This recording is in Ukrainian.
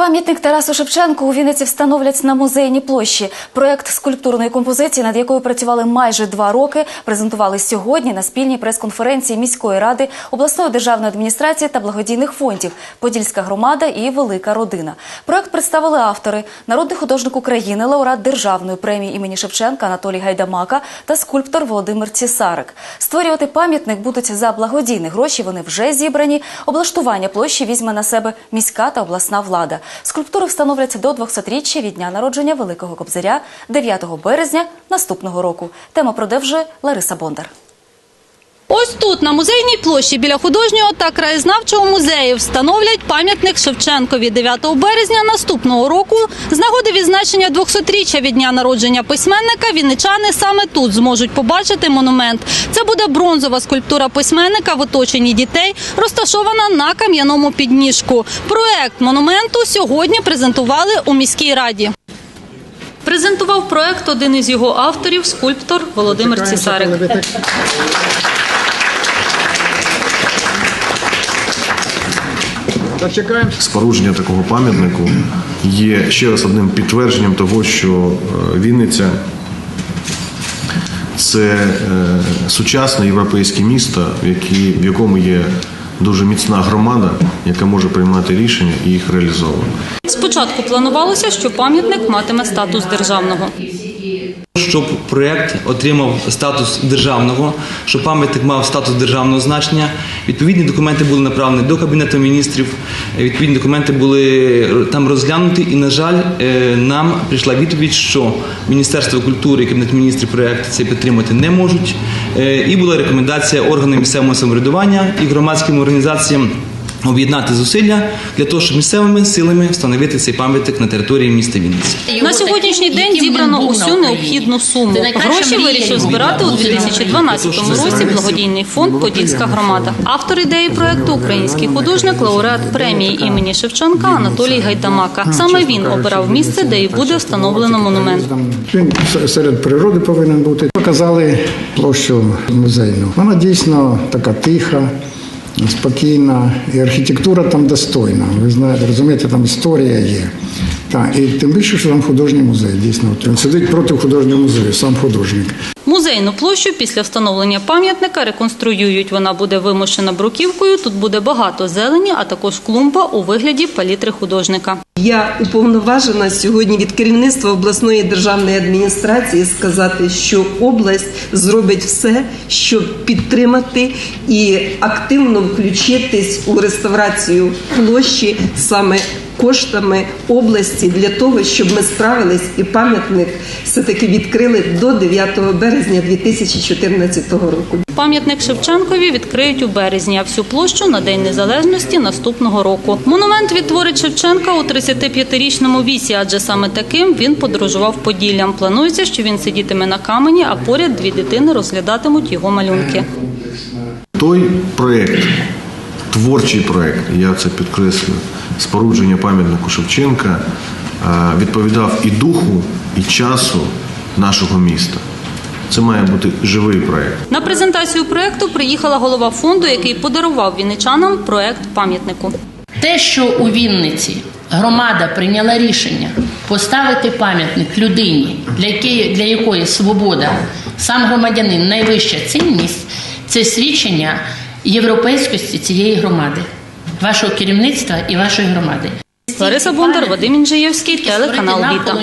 Пам'ятник Тарасу Шевченку у Вінниці встановлять на музейній площі. Проект скульптурної композиції, над якою працювали майже два роки, презентували сьогодні на спільній прес-конференції міської ради, обласної державної адміністрації та благодійних фондів Подільська громада і Велика родина. Проект представили автори: народний художник України, лауреат державної премії імені Шевченка Анатолій Гайдамака та скульптор Володимир Цісарик. Створювати пам'ятник будуть за благодійні гроші. Вони вже зібрані. Облаштування площі візьме на себе міська та обласна влада. Скульптури встановляться до 200-річчя від дня народження Великого Кобзаря 9 березня наступного року. Тема продовжує Лариса Бондар. Ось тут, на музейній площі біля художнього та краєзнавчого музею, встановлять пам'ятник Шевченкові 9 березня наступного року. З нагоди відзначення 200-річчя від дня народження письменника вінничани саме тут зможуть побачити монумент. Це буде бронзова скульптура письменника в оточенні дітей, розташована на кам'яному підніжку. Проект монументу сьогодні презентували у міській раді. Презентував проект один із його авторів, скульптор Володимир Цісарик. Так, чекаємо. Спорудження такого пам'ятнику є ще раз одним підтвердженням того, що е, Вінниця це е, сучасне європейське місто, в якому є дуже міцна громада, яка може приймати рішення і їх реалізовувати. Спочатку планувалося, що пам'ятник матиме статус державного. Щоб проєкт отримав статус державного, щоб пам'ятник мав статус державного значення, відповідні документи були направлені до Кабінету міністрів, е, відповідні документи були там розглянуті, і, на жаль, е, нам прийшла відповідь, що Міністерство культури і Кабінет міністрів проєкт цей підтримати не можуть. Е, І була рекомендація органам місцевого самоврядування і громадським організаціям. Об'єднати зусилля для того, щоб місцевими силами встановити цей пам'ятник на території міста Вінниці. На сьогоднішній день зібрано усю необхідну суму. Гроші вирішив збирати у 2012 році благодійний фонд Подільська громада. Автор ідеї проекту український художник, лауреат премії імені Шевченка Анатолій Гайдамака. Саме він обирав місце, де і буде встановлено монумент. Він серед природи повинен бути. Показали площу музейну. Вона дійсно така тиха, спокійна, і архітектура там достойна. Ви знаєте, розумієте, там історія є. Так, і тим більше, що там художній музей. Дійсно, він сидить проти художнього музею, сам художник. Музейну площу після встановлення пам'ятника реконструюють. Вона буде вимощена бруківкою. Тут буде багато зелені, а також клумба у вигляді палітри художника. Я уповноважена сьогодні від керівництва обласної державної адміністрації сказати, що область зробить все, щоб підтримати і активно включитись у реставрацію площі саме коштами області для того, щоб ми справились і пам'ятник все таки відкрили до 9 березня 2014 року. Пам'ятник Шевченкові відкриють у березні, а всю площу на День Незалежності наступного року. Монумент відтворить Шевченка у 35-річному віці, адже саме таким він подорожував Поділлям. Планується, що він сидітиме на камені, а поряд дві дитини розглядатимуть його малюнки. Той проєкт, творчий проєкт, я це підкреслюю, спорудження пам'ятнику Шевченка е, відповідав і духу, і часу нашого міста. Це має бути живий проєкт. На презентацію проекту приїхала голова фонду, який подарував вінничанам проект пам'ятнику. Те, що у Вінниці громада прийняла рішення поставити пам'ятник людині, для якої, для якої свобода, сам громадянин найвища цінність, це свідчення європейськості цієї громади, вашого керівництва і вашої громади. Лариса Бондар, Вадим Інжиєвський, телеканал Віта.